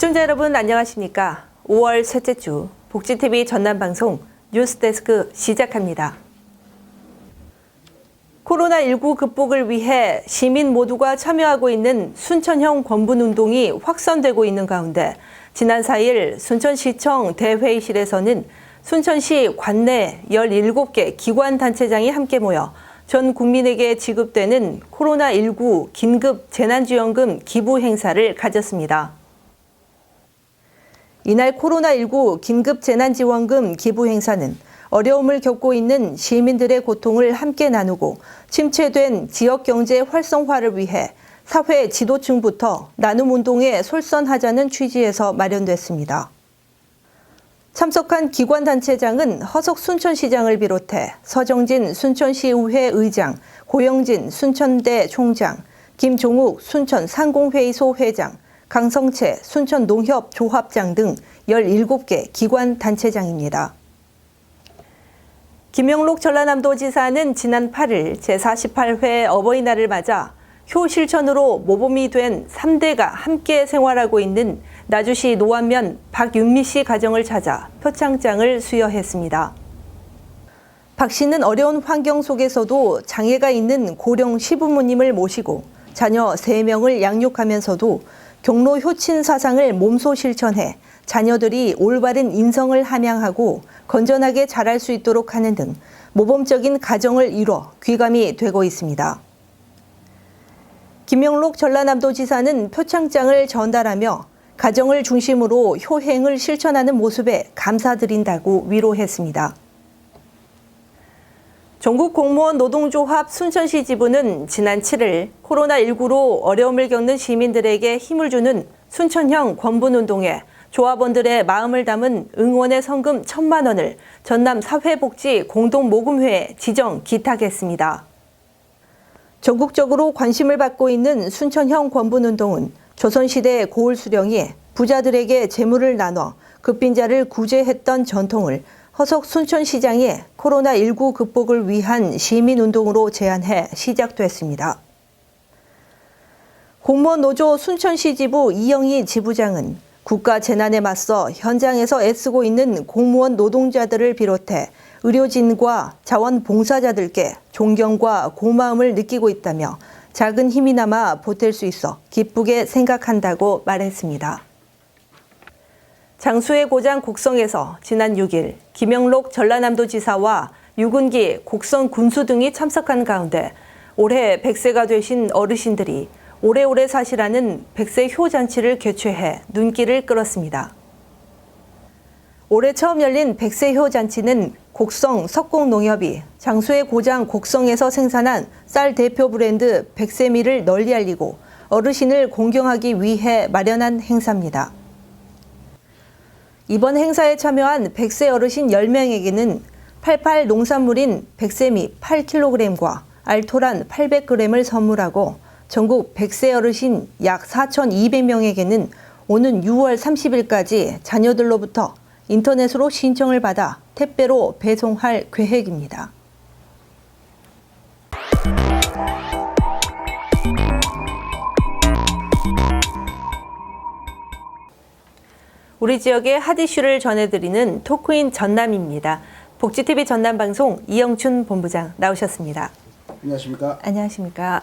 시청자 여러분 안녕하십니까? 5월 셋째 주 복지TV 전남방송 뉴스데스크 시작합니다. 코로나19 극복을 위해 시민 모두가 참여하고 있는 순천형 권분운동이 확산되고 있는 가운데 지난 4일 순천시청 대회의실에서는 순천시 관내 17개 기관단체장이 함께 모여 전 국민에게 지급되는 코로나19 긴급 재난지원금 기부 행사를 가졌습니다. 이날 코로나19 긴급 재난지원금 기부 행사는 어려움을 겪고 있는 시민들의 고통을 함께 나누고 침체된 지역 경제 활성화를 위해 사회 지도층부터 나눔 운동에 솔선하자는 취지에서 마련됐습니다. 참석한 기관단체장은 허석 순천시장을 비롯해 서정진 순천시의회 의장, 고영진 순천대 총장, 김종욱 순천 상공회의소 회장, 강성채 순천 농협 조합장 등 17개 기관 단체장입니다. 김영록 전라남도지사는 지난 8일 제48회 어버이날을 맞아 효 실천으로 모범이 된 3대가 함께 생활하고 있는 나주시 노안면 박윤미 씨 가정을 찾아 표창장을 수여했습니다. 박 씨는 어려운 환경 속에서도 장애가 있는 고령 시부모님을 모시고 자녀 3명을 양육하면서도 경로 효친 사상을 몸소 실천해 자녀들이 올바른 인성을 함양하고 건전하게 자랄 수 있도록 하는 등 모범적인 가정을 이뤄 귀감이 되고 있습니다. 김영록 전라남도지사는 표창장을 전달하며 가정을 중심으로 효행을 실천하는 모습에 감사드린다고 위로했습니다. 전국 공무원 노동조합 순천시 지부는 지난 7일 코로나19로 어려움을 겪는 시민들에게 힘을 주는 순천형 권분운동에 조합원들의 마음을 담은 응원의 성금 1천만 원을 전남 사회복지 공동모금회에 지정 기탁했습니다. 전국적으로 관심을 받고 있는 순천형 권분운동은 조선시대 고을 수령이 부자들에게 재물을 나눠 급빈자를 구제했던 전통을 허석 순천시장이 코로나19 극복을 위한 시민운동으로 제안해 시작됐습니다. 공무원 노조 순천시 지부 이영희 지부장은 국가 재난에 맞서 현장에서 애쓰고 있는 공무원 노동자들을 비롯해 의료진과 자원봉사자들께 존경과 고마움을 느끼고 있다며 작은 힘이나마 보탤 수 있어 기쁘게 생각한다고 말했습니다. 장수의 고장 곡성에서 지난 6일 김영록 전라남도 지사와 유군기 곡성 군수 등이 참석한 가운데 올해 100세가 되신 어르신들이 오래오래 사시라는 백세 효잔치를 개최해 눈길을 끌었습니다. 올해 처음 열린 백세 효잔치는 곡성 석공농협이 장수의 고장 곡성에서 생산한 쌀 대표 브랜드 백세미를 널리 알리고 어르신을 공경하기 위해 마련한 행사입니다. 이번 행사에 참여한 백세 어르신 10명에게는 88 농산물인 백세미 8kg과 알토란 800g을 선물하고 전국 100세 어르신 약 4,200명에게는 오는 6월 30일까지 자녀들로부터 인터넷으로 신청을 받아 택배로 배송할 계획입니다. 우리 지역의 핫 이슈를 전해드리는 토크인 전남입니다. 복지TV 전남방송 이영춘 본부장 나오셨습니다. 안녕하십니까. 안녕하십니까.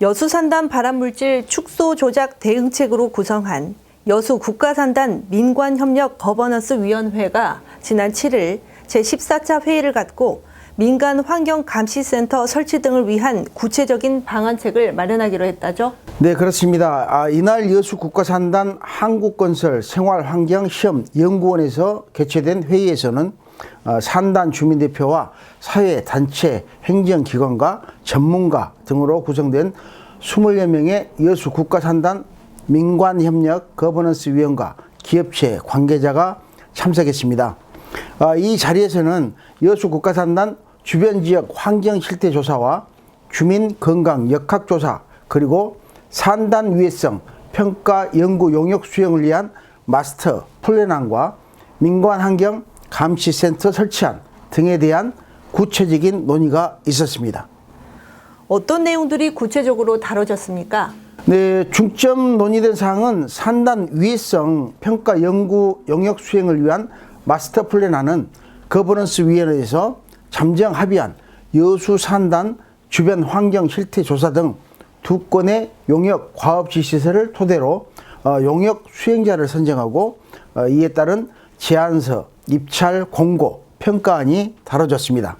여수산단 발암물질 축소 조작 대응책으로 구성한 여수 국가산단 민관협력 거버넌스 위원회가 지난 7일 제14차 회의를 갖고 민간 환경 감시센터 설치 등을 위한 구체적인 방안책을 마련하기로 했다죠. 네, 그렇습니다. 아, 이날 여수 국가산단 한국건설 생활환경시험 연구원에서 개최된 회의에서는 어, 산단 주민대표와 사회 단체, 행정기관과 전문가 등으로 구성된 20여 명의 여수 국가산단 민관협력 거버넌스 위원과 기업체 관계자가 참석했습니다. 아, 이 자리에서는 여수 국가산단 주변 지역 환경 실태 조사와 주민 건강 역학 조사 그리고 산단 위해성 평가 연구 용역 수행을 위한 마스터 플랜안과 민관 환경 감시센터 설치안 등에 대한 구체적인 논의가 있었습니다. 어떤 내용들이 구체적으로 다뤄졌습니까? 네, 중점 논의된 사항은 산단 위해성 평가 연구 영역 수행을 위한 마스터 플랜안은 거버넌스 위원회에서 잠정 합의한 여수 산단 주변 환경 실태 조사 등 두 건의 용역 과업 지시서를 토대로 어, 용역 수행자를 선정하고 어, 이에 따른 제안서, 입찰, 공고, 평가안이 다뤄졌습니다.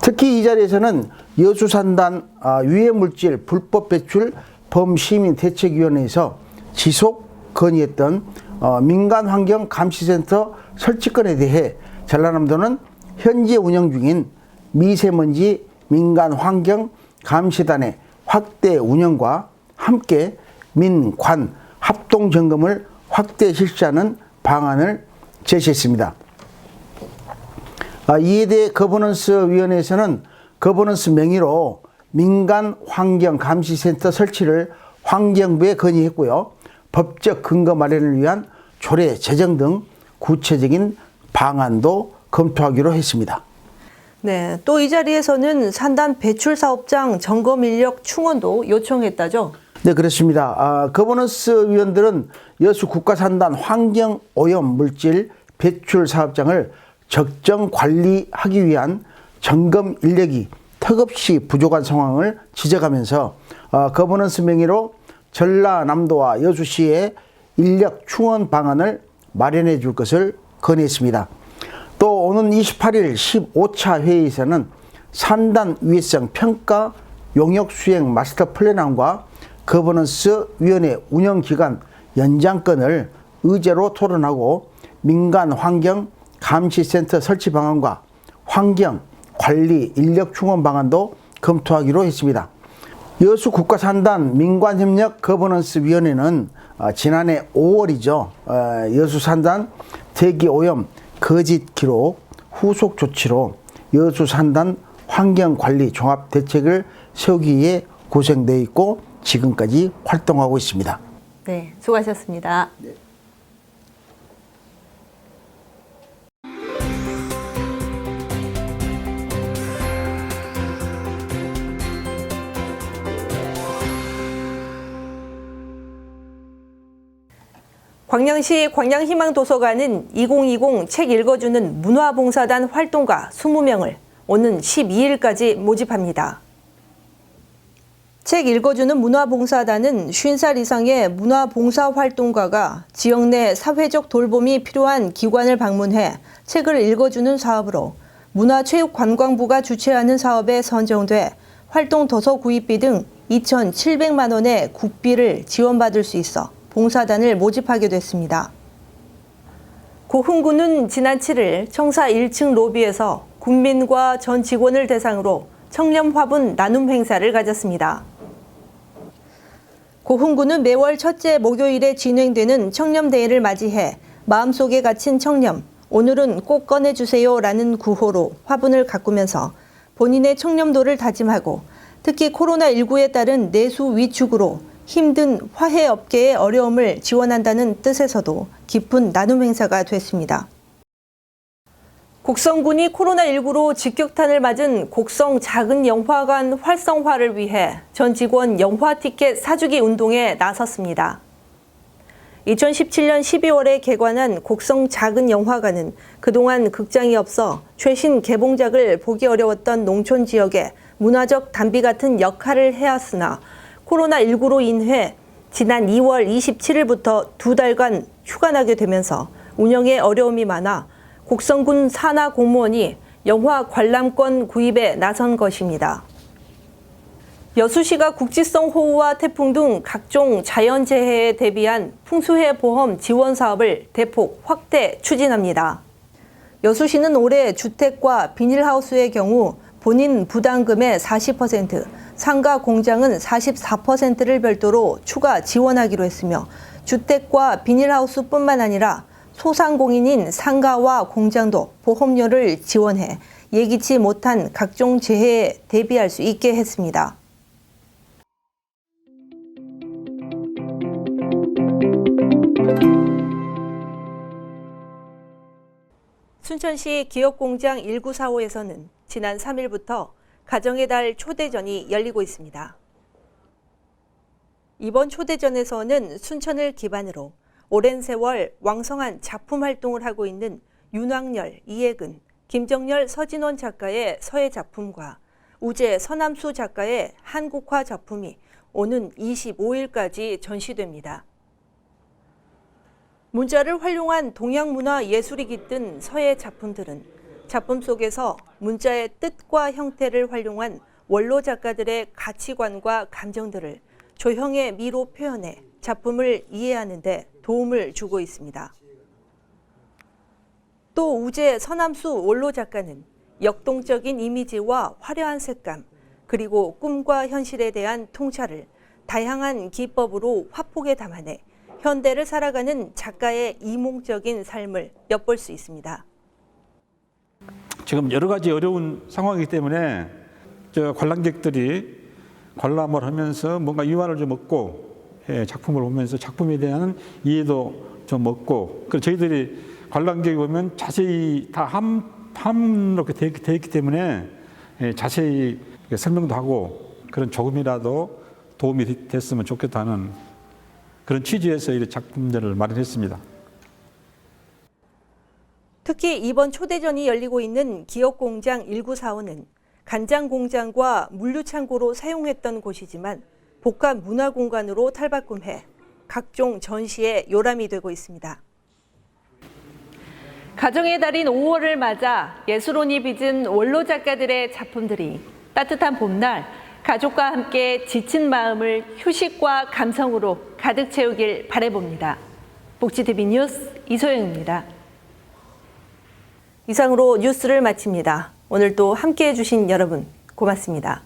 특히 이 자리에서는 여수산단 아, 유해물질 불법 배출 범시민 대책위원회에서 지속 건의했던 어, 민간환경감시센터 설치건에 대해 전라남도는 현재 운영 중인 미세먼지 민간 환경 감시단의 확대 운영과 함께 민관 합동 점검을 확대 실시하는 방안을 제시했습니다. 아, 이에 대해 거버넌스 위원회에서는 거버넌스 명의로 민간 환경 감시 센터 설치를 환경부에 건의했고요. 법적 근거 마련을 위한 조례 제정 등 구체적인 방안도 검토하기로 했습니다. 네, 또 이 자리에서는 산단 배출 사업장 점검 인력 충원도 요청했다죠. 네, 그렇습니다. 아, 거버넌스 위원들은 여수 국가산단 환경 오염 물질 배출 사업장을 적정 관리하기 위한 점검 인력이 턱없이 부족한 상황을 지적하면서 어, 거버넌스 명의로 전라남도와 여수시에 인력 충원 방안을 마련해 줄 것을 건의했습니다. 또 오는 28일 15차 회의에서는 산단 위해성 평가 용역 수행 마스터 플랜안과 거버넌스 위원회 운영 기간 연장권을 의제로 토론하고 민간 환경 감시센터 설치 방안과 환경 관리 인력 충원 방안도 검토하기로 했습니다. 여수 국가산단 민관협력 거버넌스 위원회는 어, 지난해 5월이죠. 어, 여수 산단 대기 오염 거짓 기록 후속 조치로 여수 산단 환경 관리 종합 대책을 세우기 위해 구성되어 있고 지금까지 활동하고 있습니다. 네, 수고하셨습니다. 광양시 광양희망도서관은 2020 책 읽어주는 문화봉사단 활동가 20명을 오는 12일까지 모집합니다. 책 읽어주는 문화봉사단은 50살 이상의 문화봉사활동가가 지역 내 사회적 돌봄이 필요한 기관을 방문해 책을 읽어주는 사업으로 문화체육관광부가 주최하는 사업에 선정돼 활동 도서 구입비 등 2,700만 원의 국비를 지원받을 수 있어 봉사단을 모집하게 됐습니다. 고흥군은 지난 7일 청사 1층 로비에서 국민과 전 직원을 대상으로 청렴 화분 나눔 행사를 가졌습니다. 고흥군은 매월 첫째 목요일에 진행되는 청렴대회를 맞이해 마음속에 갇힌 청렴, 오늘은 꼭 꺼내주세요 라는 구호로 화분을 가꾸면서 본인의 청렴도를 다짐하고 특히 코로나19에 따른 내수 위축으로 힘든 화해 업계의 어려움을 지원한다는 뜻에서도 깊은 나눔 행사가 됐습니다. 곡성군이 코로나19로 직격탄을 맞은 곡성 작은 영화관 활성화를 위해 전 직원 영화 티켓 사주기 운동에 나섰습니다. 2017년 12월에 개관한 곡성 작은 영화관은 그동안 극장이 없어 최신 개봉작을 보기 어려웠던 농촌 지역에 문화적 단비 같은 역할을 해왔으나 코로나19로 인해 지난 2월 27일부터 두 달간 휴가 나게 되면서 운영에 어려움이 많아 곡성군 산하 공무원이 영화 관람권 구입에 나선 것입니다. 여수시가 국지성 호우와 태풍 등 각종 자연재해에 대비한 풍수해 보험 지원 사업을 대폭 확대 추진합니다. 여수시는 올해 주택과 비닐하우스의 경우 본인 부담금의 40%, 상가 공장은 44%를 별도로 추가 지원하기로 했으며 주택과 비닐하우스뿐만 아니라 소상공인인 상가와 공장도 보험료를 지원해 예기치 못한 각종 재해에 대비할 수 있게 했습니다. 순천시 기업공장 1945에서는 지난 3일부터 가정의 달 초대전이 열리고 있습니다. 이번 초대전에서는 순천을 기반으로 오랜 세월 왕성한 작품 활동을 하고 있는 윤왕열, 이혜근, 김정열, 서진원 작가의 서예 작품과 우재, 서남수 작가의 한국화 작품이 오는 25일까지 전시됩니다. 문자를 활용한 동양 문화 예술이 깃든 서예 작품들은 작품 속에서 문자의 뜻과 형태를 활용한 원로 작가들의 가치관과 감정들을 조형의 미로 표현해 작품을 이해하는 데 도움을 주고 있습니다. 또 우재 서남수 원로 작가는 역동적인 이미지와 화려한 색감, 그리고 꿈과 현실에 대한 통찰을 다양한 기법으로 화폭에 담아내 현대를 살아가는 작가의 이몽적인 삶을 엿볼 수 있습니다. 지금 여러 가지 어려운 상황이기 때문에 저 관람객들이 관람을 하면서 뭔가 유화를 좀 얻고 예, 작품을 보면서 작품에 대한 이해도 좀 얻고 그리고 저희들이 관람객이 보면 자세히 다 함, 함렇게 되어, 있기 때문에 예, 자세히 설명도 하고 그런 조금이라도 도움이 됐- 됐으면 좋겠다는 그런 취지에서 이 작품들을 마련했습니다. 특히 이번 초대전이 열리고 있는 기업공장 1945는 간장 공장과 물류창고로 사용했던 곳이지만 복합 문화공간으로 탈바꿈해 각종 전시에 요람이 되고 있습니다. 가정의 달인 5월을 맞아 예술혼이 빚은 원로 작가들의 작품들이 따뜻한 봄날 가족과 함께 지친 마음을 휴식과 감성으로 가득 채우길 바라봅니다. 복지TV 뉴스 이소영입니다. 이상으로 뉴스를 마칩니다. 오늘도 함께 해주신 여러분 고맙습니다.